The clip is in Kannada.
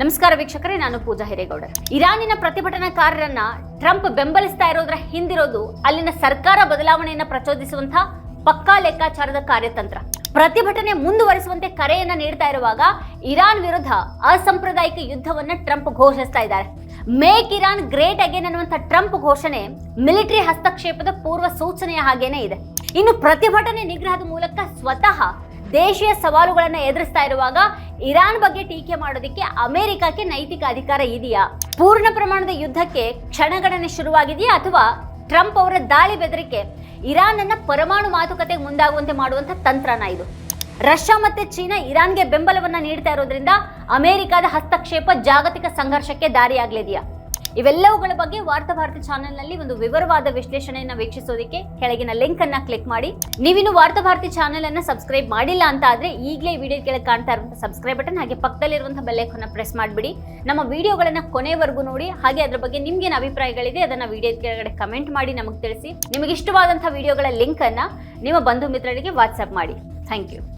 ನಮಸ್ಕಾರ ವೀಕ್ಷಕರೇ, ನಾನು ಪೂಜಾ ಹಿರೇಗೌಡ ಇರಾನಿನ ಪ್ರತಿಭಟನಾಕಾರರನ್ನ ಟ್ರಂಪ್ ಬೆಂಬಲಿಸ್ತಾ ಇರೋದ್ರ ಹಿಂದಿರೋದು ಅಲ್ಲಿನ ಸರ್ಕಾರ ಬದಲಾವಣೆಯನ್ನ ಪ್ರಚೋದಿಸುವಂತಹ ಪಕ್ಕಾ ಲೆಕ್ಕಾಚಾರದ ಕಾರ್ಯತಂತ್ರ. ಪ್ರತಿಭಟನೆ ಮುಂದುವರಿಸುವಂತೆ ಕರೆಯನ್ನ ನೀಡ್ತಾ ಇರುವಾಗ ಇರಾನ್ ವಿರುದ್ಧ ಅಸಾಂಪ್ರದಾಯಿಕ ಯುದ್ಧವನ್ನ ಟ್ರಂಪ್ ಘೋಷಿಸ್ತಾ ಇದ್ದಾರೆ. ಮೇಕ್ ಇರಾನ್ ಗ್ರೇಟ್ ಅಗೇನ್ ಅನ್ನುವಂಥ ಟ್ರಂಪ್ ಘೋಷಣೆ ಮಿಲಿಟರಿ ಹಸ್ತಕ್ಷೇಪದ ಪೂರ್ವ ಸೂಚನೆಯ ಹಾಗೇನೆ ಇದೆ. ಇನ್ನು ಪ್ರತಿಭಟನೆ ನಿಗ್ರಹದ ಮೂಲಕ ಸ್ವತಃ ದೇಶೀಯ ಸವಾಲುಗಳನ್ನು ಎದುರಿಸ್ತಾ ಇರುವಾಗ ಇರಾನ್ ಬಗ್ಗೆ ಟೀಕೆ ಮಾಡೋದಕ್ಕೆ ಅಮೆರಿಕಕ್ಕೆ ನೈತಿಕ ಅಧಿಕಾರ ಇದೆಯಾ? ಪೂರ್ಣ ಪ್ರಮಾಣದ ಯುದ್ಧಕ್ಕೆ ಕ್ಷಣಗಣನೆ ಶುರುವಾಗಿದೆಯಾ ಅಥವಾ ಟ್ರಂಪ್ ಅವರ ದಾಳಿ ಬೆದರಿಕೆ ಇರಾನ್ ಅನ್ನ ಪರಮಾಣು ಮಾತುಕತೆಗೆ ಮುಂದಾಗುವಂತೆ ಮಾಡುವಂತ ತಂತ್ರನ ಇದು? ರಷ್ಯಾ ಮತ್ತೆ ಚೀನಾ ಇರಾನ್ಗೆ ಬೆಂಬಲವನ್ನ ನೀಡ್ತಾ ಇರೋದ್ರಿಂದ ಅಮೆರಿಕದ ಹಸ್ತಕ್ಷೇಪ ಜಾಗತಿಕ ಸಂಘರ್ಷಕ್ಕೆ ದಾರಿಯಾಗಲಿದೆಯಾ? ಇವೆಲ್ಲವುಗಳ ಬಗ್ಗೆ ವಾರ್ತಾ ಭಾರತಿ ಚಾನೆಲ್ನಲ್ಲಿ ಒಂದು ವಿವರವಾದ ವಿಶ್ಲೇಷಣೆಯನ್ನು ವೀಕ್ಷಿಸೋದಕ್ಕೆ ಕೆಳಗಿನ ಲಿಂಕ್ ಅನ್ನ ಕ್ಲಿಕ್ ಮಾಡಿ. ನೀವಿನ್ನು ವಾರ್ತಾ ಭಾರತಿ ಚಾನೆಲ್ ಅನ್ನ ಸಬ್ಸ್ಕ್ರೈಬ್ ಮಾಡಿಲ್ಲ ಅಂತ ಆದ್ರೆ ಈಗಲೇ ವಿಡಿಯೋ ಕೆಳಗೆ ಕಾಣ್ತಾ ಇರುವಂತಹ ಸಬ್ಸ್ಕ್ರೈಬ್ ಬಟನ್ ಹಾಗೆ ಪಕ್ಕದಲ್ಲಿರುವಂತಹ ಬೆಲ್ಲೈಕನ್ನ ಪ್ರೆಸ್ ಮಾಡಿಬಿಡಿ. ನಮ್ಮ ವಿಡಿಯೋಗಳನ್ನ ಕೊನೆವರೆಗೂ ನೋಡಿ, ಹಾಗೆ ಅದರ ಬಗ್ಗೆ ನಿಮ್ಗೇನು ಅಭಿಪ್ರಾಯಗಳಿದೆ ಅದನ್ನ ವಿಡಿಯೋ ಕೆಳಗಡೆ ಕಮೆಂಟ್ ಮಾಡಿ ನಮಗೆ ತಿಳಿಸಿ. ನಿಮಗೆ ಇಷ್ಟವಾದಂತಹ ವಿಡಿಯೋಗಳ ಲಿಂಕ್ ಅನ್ನ ನಿಮ್ಮ ಬಂಧು ಮಿತ್ರರಿಗೆ ವಾಟ್ಸ್ಆಪ್ ಮಾಡಿ. Thank you